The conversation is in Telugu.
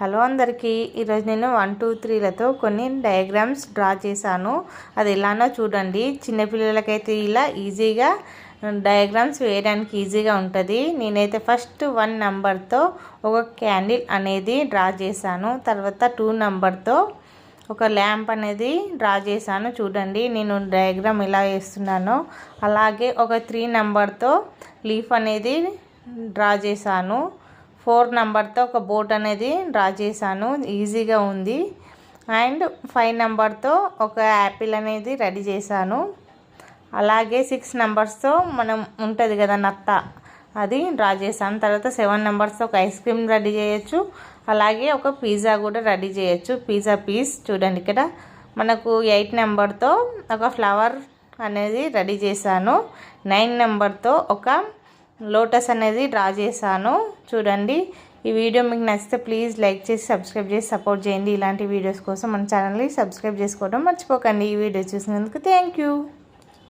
హలో అందరికీ. ఈరోజు నేను వన్ టూ త్రీలతో కొన్ని డయాగ్రామ్స్ డ్రా చేశాను. అది ఎలానో చూడండి. చిన్నపిల్లలకైతే ఇలా ఈజీగా డయాగ్రామ్స్ వేయడానికి ఈజీగా ఉంటుంది. నేనైతే ఫస్ట్ వన్ నెంబర్తో ఒక క్యాండిల్ అనేది డ్రా చేశాను. తర్వాత టూ నెంబర్తో ఒక ల్యాంప్ అనేది డ్రా చేశాను. చూడండి నేను డయాగ్రామ్ ఎలా వేస్తున్నానో. అలాగే ఒక త్రీ నెంబర్తో లీఫ్ అనేది డ్రా చేశాను. ఫోర్ నెంబర్తో ఒక బోట్ అనేది డ్రా చేశాను. ఈజీగా ఉంది. అండ్ ఫైవ్ నెంబర్తో ఒక యాపిల్ అనేది రెడీ చేశాను. అలాగే సిక్స్ నెంబర్స్తో మనం ఉంటుంది కదా నత్త అది డ్రా చేశాను. తర్వాత సెవెన్ నెంబర్స్తో ఒక ఐస్ క్రీమ్ రెడీ చేయొచ్చు. అలాగే ఒక పిజ్జా కూడా రెడీ చేయొచ్చు. పిజ్జా పీస్ చూడండి ఇక్కడ. మనకు ఎయిట్ నెంబర్తో ఒక ఫ్లవర్ అనేది రెడీ చేశాను. నైన్ నెంబర్తో ఒక లోటస్ అనేది డ్రా చేశాను. చూడండి. ఈ వీడియో మీకు నచ్చితే ప్లీజ్ లైక్ చేసి సబ్స్క్రైబ్ చేసి సపోర్ట్ చేయండి. ఇలాంటి వీడియోస్ కోసం మన ఛానల్ని సబ్స్క్రైబ్ చేసుకోవడం మర్చిపోకండి. ఈ వీడియో చూసినందుకు థ్యాంక్ యూ.